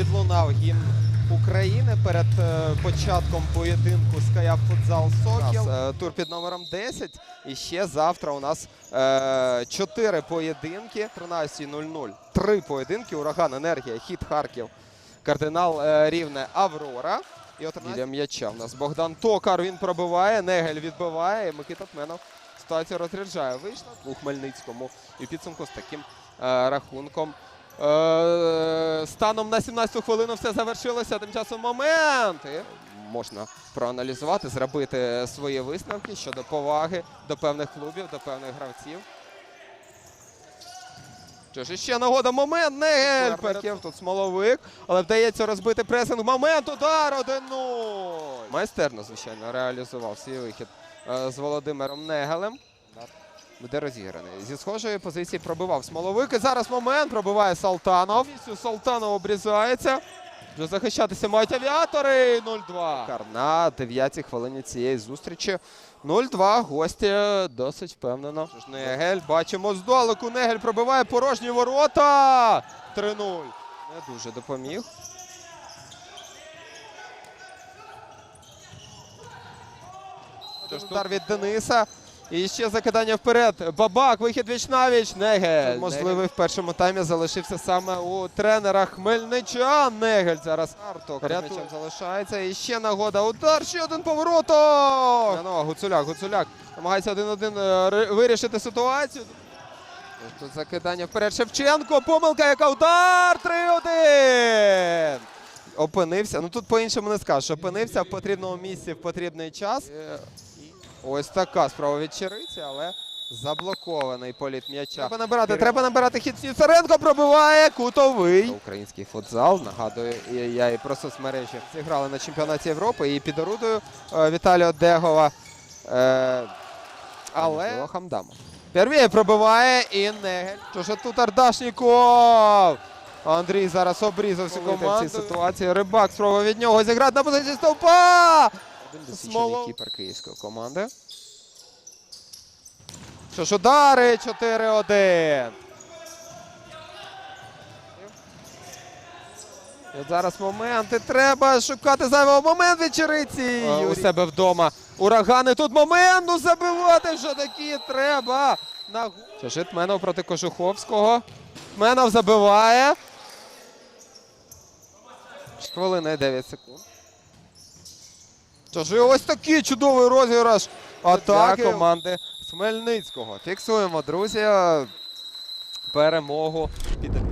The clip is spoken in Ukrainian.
пролунав гімн України перед е, початком поєдинку Скаяп Футзал Сокіл. Е, Тур під номером 10. І ще завтра у нас е, 4 поєдинки. 13.00. Три поєдинки. Ураган, Енергія, Хіт Харків, Кардинал е, Рівне, Аврора. І от біля м'яча у нас Богдан Токар. Він пробиває, Негель відбиває. І Микита Тменов ситуацію розряджає. Вийшла у Хмельницькому. І підсумку з таким е, рахунком. Е, станом на 17-ту хвилину все завершилося. Тим часом момент. І можна проаналізувати, зробити свої висновки щодо поваги до певних клубів, до певних гравців. Що ж, ще нагода. Момент. Негель. Перед... Тут смоловик. Але вдається розбити пресинг. Момент. Удар 1-0. Майстерно, звичайно, реалізував свій вихід е, з Володимиром Негелем. Буде розіграний. Зі схожої позиції пробивав Смоловик. І зараз момент пробиває Салтанов. Салтанов обрізається. Вже захищатися мають авіатори. 0-2. Кар На 9-й хвилині цієї зустрічі. 0-2. Гості досить впевнено. Негель. Бачимо здалеку. Негель пробиває порожні ворота. 3-0. Не дуже допоміг. Удар від Дениса. І ще закидання вперед. Бабак, вихід віч навіч. Негель. Можливий в першому таймі залишився саме у тренера Хмельничан. Негель зараз Арток м'ячем залишається. І ще нагода. Удар, ще один повороток. Гуцуляк, Гуцуляк намагається один-один е, вирішити ситуацію. Тут закидання вперед Шевченко. Помилка, яка удар. 3-1. Опинився. Ну тут по-іншому не скажеш. Опинився в потрібному місці в потрібний час. Ось така справа від Чириці, але заблокований політ м'яча. Треба набирати, треба набирати хід Сніцаренко пробиває кутовий. Український футзал, нагадую, я і про соцмережі зіграли на чемпіонаті Європи і під орудою е, Віталія Дегова. Е, але Хамдамов. Первіє пробиває і Негель. Що ж тут Ардашніков? Андрій зараз обрізав всю команду. в цій ситуації. Рибак спробував від нього зіграти на позиції стовпа. Один досвідчений кіпер київської команди. Що ж, удари 4-1. І от зараз моменти. Треба шукати зайвого момент вечериці. У себе вдома. Урагани. Тут момент. Ну забивати вже такі треба. На... ж, Тменов проти Кожуховського. Тменов забиває. Хвилина 9 секунд. Що ж, і ось такий чудовий розіграш атаки команди Хмельницького. Фіксуємо, друзі, перемогу під.